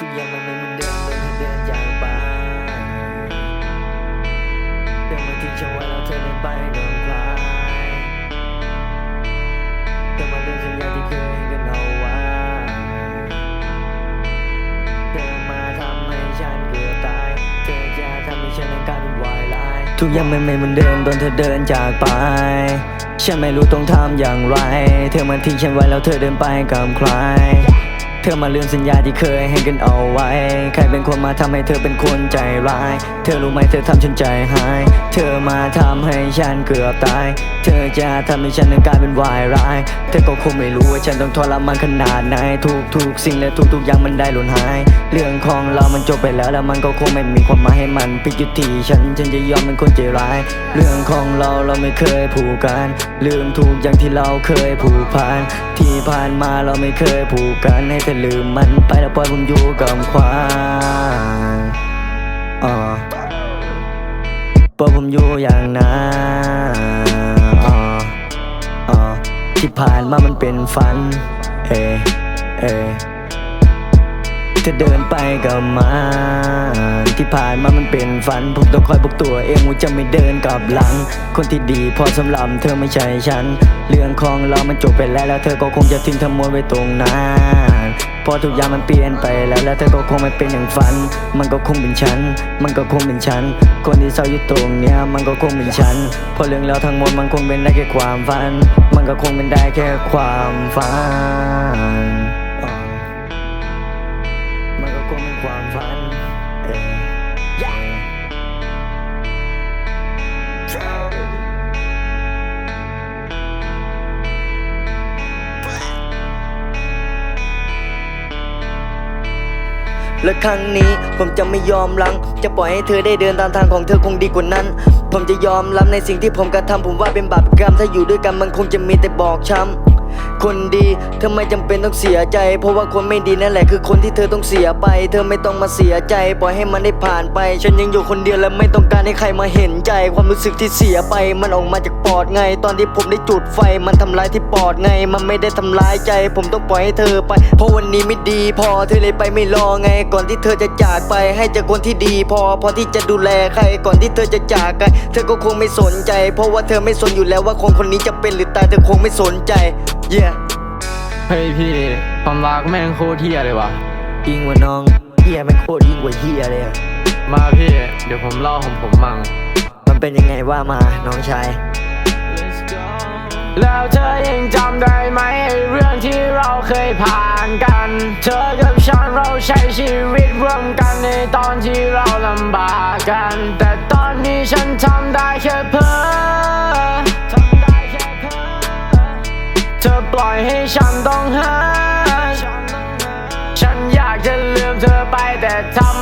ทุกอย่างมันไม่เหมือนเดิมมื่อเธอเดินจากไปเธอมาทิ้งฉันไว้แล้วเธอเดินไปโดนคลายเธอมาลืมสัญญาที่เคยให้กันเอาไว้เธอมาทำให้ฉันเกือบตาย เธอจะทำให้ฉันนั้นกลายเป็นวายร้ายทุกอย่างมันไม่เหมือนเดิมตอนเธอเดินจากไปฉันไม่รู้ต้องทำอย่างไร เธอมาทิ้งฉันไว้แล้วเธอเดินไปกับใคร เธอมาลืมสัญญาที่เคยให้กันเอาไว้ ใครเป็นคนมาทำให้เธอเป็นคนใจร้าย เธอรู้ไหมเธอทำฉันใจหาย เธอมาทำให้ฉันเกือบตาย เธอจะทำให้ฉันกลายเป็นวายร้าย เธอก็คงไม่รู้ว่าฉันต้องทรมานขนาดไหน ทุกทุกสิ่งและทุกทุกอย่างมันได้หล่นหาย เรื่องของเรามันจบไปแล้วแล้วมันก็คงไม่มีความหมายให้มันพิกยุติฉันฉันจะยอมเป็นคนใจร้าย เรื่องของเราเราไม่เคยผูกกัน ลืมทุกอย่างที่เราเคยผูกพัน ที่ผ่านมาเราไม่เคยผูกกันให้เธอลืมมันไปแล้วปล่อยผมอยู่กับความอ่าปล่อยผมอยู่อย่างนั้นอ่าอ่าที่ผ่านมามันเป็นฝัน เอเอเธอเดินไปกับมันที่ผ่านมามันเป็นฝัน ผมต้องคอยปกตัวเองว่าจะไม่เดินกลับหลัง คนที่ดีพอสำหรับเธอไม่ใช่ฉัน เรื่องของเรามันจบไปแล้วแล้วเธอก็คงจะทิ้งทั้งหมดไว้ตรงนั้น เพอทุกอย่างมันเปลี่ยนไปแล้วแล้วเธอก็คงไม่เป็นอย่างฝัน มันก็คงเป็นฉัน มันก็คงเป็นฉัน คนที่เศร้าอยู่ตรงเนี้ยมันก็คงเป็นฉันเพอเรื่องราวทั้งหมดมันคงเป็นได้แค่ความฝัน มันก็คงเป็นได้แค่ความฝันมันก็คงเป็นความฝัน และครั้งนี้ผมจะไม่ยอมลัง จะปล่อยให้เธอได้เดินตามทางของเธอคงดีกว่านั้น ผมจะยอมรับในสิ่งที่ผมกระทำผมว่าเป็นบาปกรรม ถ้าอยู่ด้วยกันมันคงจะมีแต่บอกช้ำ คนดีเธอไม่จำเป็นต้องเสียใจ เพราะว่าคนไม่ดีนั่นแหละคือคนที่เธอต้องเสียไป เธอไม่ต้องมาเสียใจ ปล่อยให้มันได้ผ่านไป ฉันยังอยู่คนเดียวและไม่ต้องการให้ใครมาเห็นใจ ความรู้สึกที่เสียไป มันออกมาจากปอดไง ตอนที่ผมได้จุดไฟ มันทำร้ายที่ปอดไง มันไม่ได้ทำร้ายใจ ผมต้องปล่อยให้เธอไป เพราะวันนี้ไม่ดี พอเธอเลยไปไม่รอไง ก่อนที่เธอจะจากไป ให้เจอคนที่ดี พอพอที่จะดูแลใคร ก่อนที่เธอจะจากไปเธอก็คงไม่สนใจ เพราะว่าเธอไม่สนอยู่แล้วว่าคนคนนี้จะเป็นหรือตายเธอคงไม่สนใจ yeah เฮ้ยพี่ความรักแม่งโคตรเที่ยเลยว่ะยิงกว่าน้องเฮียแม่งโคตรยิ่งกว่าเฮียเลยอะมาพี่ เดี๋ยวผมเล่าของผมมั่งมันเป็นยังไงว่ามาน้องชาย แล้วเธอยังจำได้ไหมไอ้เรื่องที่เราเคยผ่านกัน เธอกับฉันเราใช้ชีวิตร่วมกันในตอนที่เราลำบากกัน แต่ ฉันต้องหา ฉันอยากจะลืมเธอไปแต่ทำ